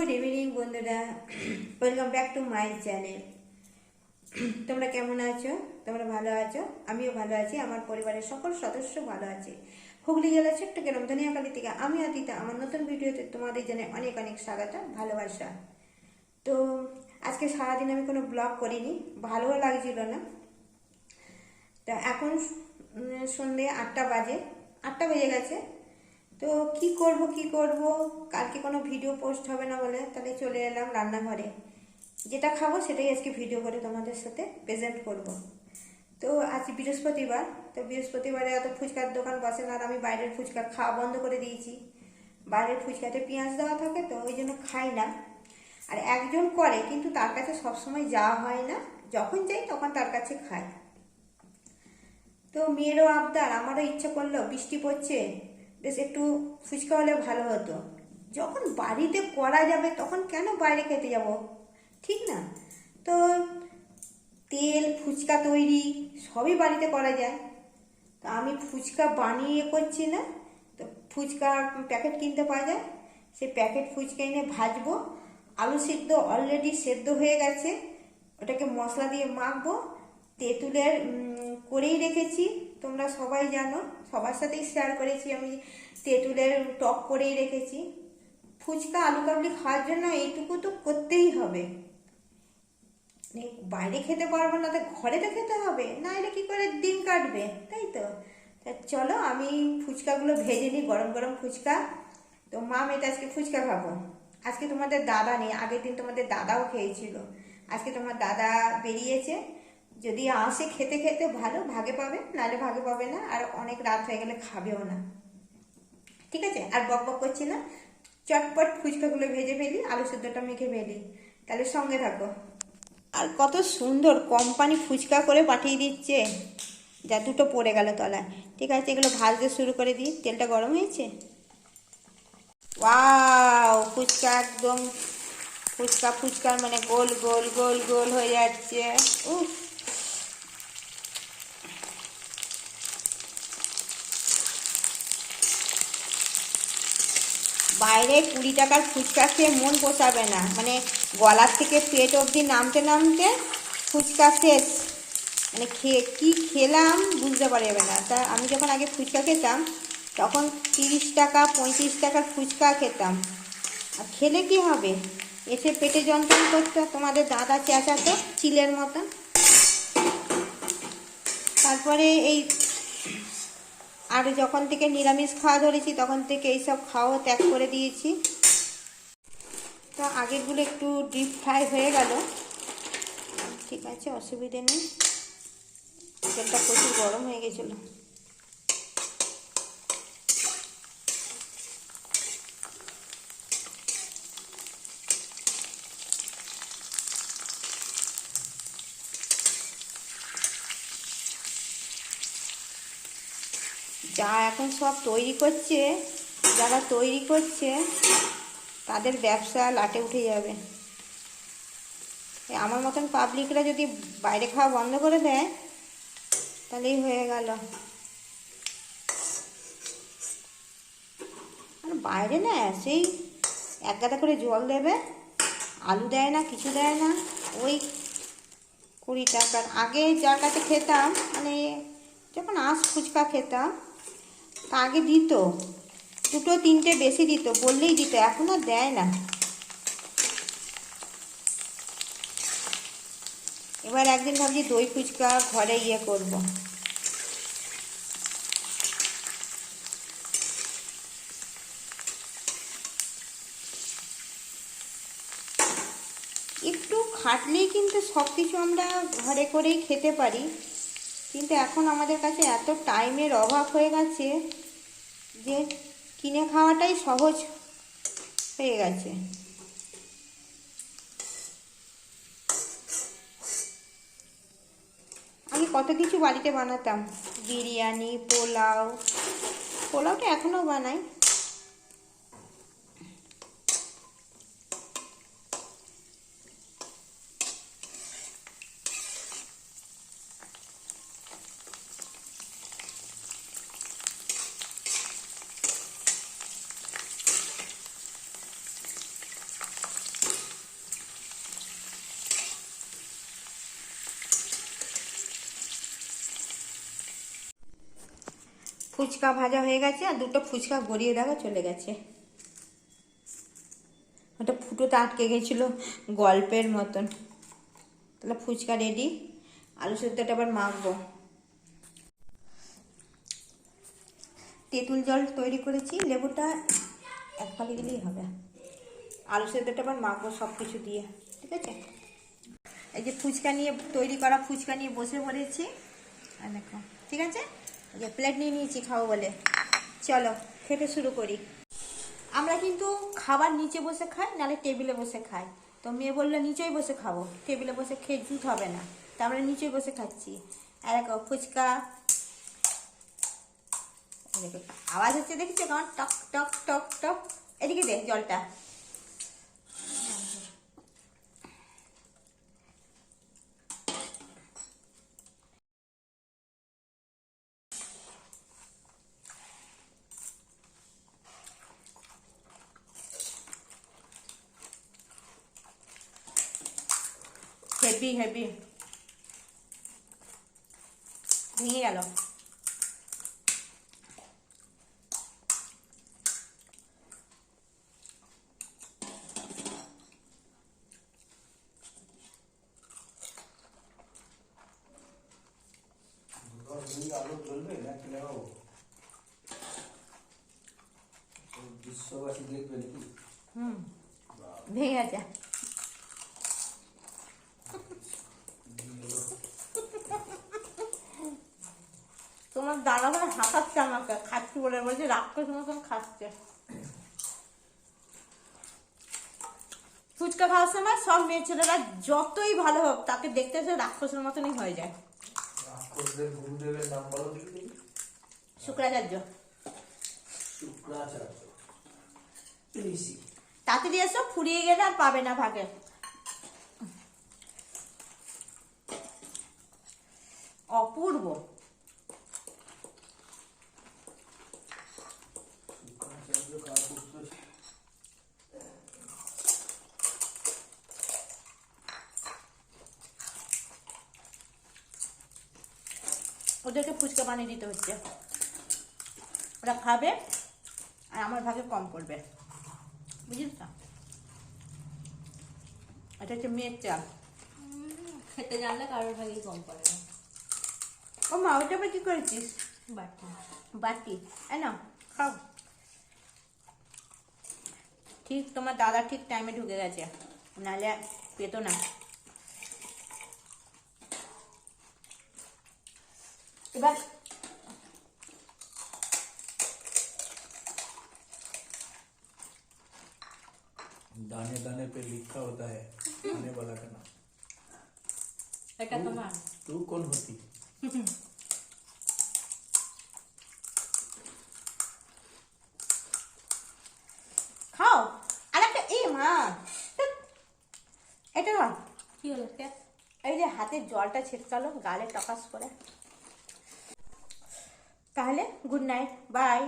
বন্ধুরা। Welcome back to my channel. তোমরা কেমন আছো? তোমরা ভালো আছো? আমিও ভালো আছি। আমার পরিবারের সকল সদস্য ভালো আছে। হুগলি জেলার ছোট্ট গ্রাম ধনিয়াকালী থেকে আমি অতীতা আমার নতুন ভিডিওতে তোমাদের জানাই অনেক অনেক স্বাগত, ভালোবাসা। তো আজকে সারাদিন আমি কোনো ব্লগ করিনি, ভালোও লাগছিল না। তা এখন সন্ধে আটটা বাজে। আটটা বেজে গেছে। তো কি করব কি করব? কালকে কোনো ভিডিও পোস্ট হবে না বলে, তাহলে চলে এলাম রান্নাঘরে। যেটা খাব সেটাই আজকে ভিডিও করে তোমাদের সাথে প্রেজেন্ট করব। তো আজ বৃহস্পতিবার, তো বৃহস্পতিবারে এত ফুচকার দোকান বসে না আর আমি বাইরের ফুচকা খাওয়া বন্ধ করে দিয়েছি। বাইরের ফুচকাতে পেঁয়াজ দেওয়া থাকে তো ওই জন্য খাই না। আর একজন করে কিন্তু তার কাছে সবসময় যাওয়া হয় না, যখন যাই তখন তার কাছে খাই। তো মেয়েরও আবদার, আমারও ইচ্ছা করল বৃষ্টি পড়ছে বেশ একটু ফুচকা হলে ভালো হতো। যখন বাড়িতে করা যাবে তখন কেন বাইরে খেতে যাব? ঠিক না? তো তেল, ফুচকা তৈরি সবই বাড়িতে করা যায়। তো আমি ফুচকা বানিয়ে করছি না, তো ফুচকা প্যাকেট কিনতে পাওয়া যায়। সেই প্যাকেট ফুচকা এনে ভাজবো। আলু সিদ্ধ অলরেডি সেদ্ধ হয়ে গেছে। ওটাকে মশলা দিয়ে মাখবো। তেঁতুলের করেই রেখেছি। তোমরা সবাই জানো, সবার সাথেই শেয়ার করেছি আমি, তেঁতুলের টক করেই রেখেছি। ফুচকা, আলু কাবলি খাওয়ার জন্য এইটুকু তো করতেই হবে। মানে বাইরে খেতে পারব না, তো ঘরে তো খেতে হবে, না এলে কি করে দিন কাটবে, তাই তো? তা চলো, আমি ফুচকাগুলো ভেজে নিই, গরম গরম ফুচকা। তো মা মেয়েটা আজকে ফুচকা খাব। আজকে তোমাদের দাদা নেই, আগের দিন তোমাদের দাদাও খেয়েছিল। আজকে তোমার দাদা বেরিয়েছে যদি আসে খেতে খেতে ভালো, ভাগে পাবে, নাহলে ভাগে পাবে না, আর অনেক রাত হয়ে গেলে খাবেও না। ঠিক আছে? আর বক বক করছি না। চটপট ফুচকাগুলো ভেজে ফেলি, আলু সেদ্ধটা মেখে ফেলি। তাহলে সঙ্গে থাকো। আর কত সুন্দর কোম্পানি ফুচকা করে পাঠিয়ে দিচ্ছে। যা দুটো পড়ে গেল তলায়। ঠিক আছে? এগুলো ভাজতে শুরু করে দিই। তেলটা গরম হয়েছে? ওয়াও! ফুচকা একদম ফুচকা ফুচকার মানে গোল গোল গোল গোল হয়ে যাচ্ছে। উফ! বাইরে কুড়ি টাকার ফুচকা খেয়ে মন পোষাবে না। মানে গলার থেকে পেট অবধি নামতে নামতে ফুচকা শেষ। মানে খেয়ে, কী খেলাম বুঝতে পারবে না। তা আমি যখন আগে ফুচকা খেতাম, তখন তিরিশ টাকা, পঁয়ত্রিশ টাকার ফুচকা খেতাম। আর খেলে কি হবে? এসে পেটে যন্ত্রণা করতো তোমাদের দাদা চেঁচাতো চিলের মতন। তারপরে এই আর যখন থেকে নিরামিষ খাওয়া ধরেছি, তখন থেকে এইসব খাওয়া ত্যাগ করে দিয়েছি। তো আগেরগুলো একটু ডিপ ফ্রাই হয়ে গেল। ঠিক আছে, অসুবিধে নেই। তেলটা প্রচুর গরম হয়ে গেছিল। যা এখন সব তৈরি করছে, যারা তৈরি করছে, তাদের ব্যবসা লাটে উঠে যাবে। আমার মতন পাবলিকরা যদি বাইরে খাওয়া বন্ধ করে দেয়, তাহলেই হয়ে গেল। আর বাইরে না সেই এক গাদা করে জল দেবে, আলু দেয় না, কিছু দেয় না, ওই কুড়ি টাকার। আগে যার কাছে খেতাম মানে যখন আঁশ ফুচকা খেতাম আগে দিত। দুটো, তিনটে বেশি দিত, বললেই দিত, এখন আর দেয় না। এবার একদিন ভাবছি দই ফুচকা ঘরে ইয়ে করব। একটু খাটলেই কিন্তু সব কিছু আমরা ঘরে করেই খেতে পারি। কিন্তু এখন আমাদের কাছে এত টাইমের অভাব হয়ে গেছে। যে কিনে খাওয়াটাই সহজ হয়ে গেছে। আমি কত কিছু বাড়িতে বানাতাম। বিরিয়ানি, পোলাও, পোলাওটা এখনও বানাই। ফুচকা ভাজা হয়ে গেছে আর দুটো ফুচকা গড়িয়ে দেখো চলে গেছে। ওটা ফুটোতে আটকে গেছিল গল্পের মতন। তাহলে ফুচকা রেডি আলু সেদ্ধটা আবার মাখবো। তেঁতুল জল তৈরি করেছি, লেবুটা এক ফালি দিলেই হবে। আলু সেদ্ধটা আবার মাখবো সব কিছু দিয়ে, ঠিক আছে? এই যে ফুচকা নিয়ে তৈরি করা ফুচকা নিয়ে বসে পড়েছি, আর দেখো, ঠিক আছে? যে প্লেট নিয়ে নিয়েছি, খাব বলে। চলো, খেতে শুরু করি। আমরা কিন্তু খাবার নিচে বসে খাই, নাহলে টেবিলে বসে খাই। তো মেয়ে বলল, নিচেই বসে খাব। টেবিলে বসে খেয়ে জুত হবে না। তা আমরা নিচেই বসে খাচ্ছি। আর দেখো, ফুচকা। আওয়াজ হচ্ছে, দেখছ? কেমন টক টক টক টক। এদিকে দেখ জলটা। হেভি হেভি ভেঙে গেল আলো জ্বলবে না কি লাগাবো বিশ্ববাসী দেখবে নাকি হুম ভেঙে গেছে তোমার দাদা বলে হাসাচ্ছে আমাকে খাচ্ছি বলে বলছে রাক্ষস মতন খাচ্ছে। ফুচকা খাওয়ার সময় সব মেয়ে ছেলেরা যতই ভালো হোক তাকে দেখতে সে রাক্ষসের মতনই হয়ে যায়। শুক্রাচার্য। তাড়াতাড়ি এসো ফুরিয়ে গেলে আর পাবে না ভাগে। অপূর্ব শুক্রাচার্য কার পুত্র ছিল? ওদেরকে ফুচকা বানিয়ে দিতে হচ্ছে। ওরা খাবে আর আমার ভাগে কম করবে বুঝলি তো? এটা হচ্ছে মেয়ের চাল। খেতে জানলে কারোর ভাগেই কম না। ও মা ওটা আবার কি করেছিস? বাটি। বাটি। নাও খাও। ঠিক তোমার দাদা ঠিক টাইমে ঢুকে গেছে। নাহলে পেতো না। এবার दाने दाने पे लिखा होता है आने वाला का नाम এটা তোমার तू कौन होती খাও আর একটা এ মা ধ্যাৎ। এটা নাও কি হলো কে এই যে হাতে জলটা ছিটকালো গালে টকাস করে তাহলে গুড নাইট বাই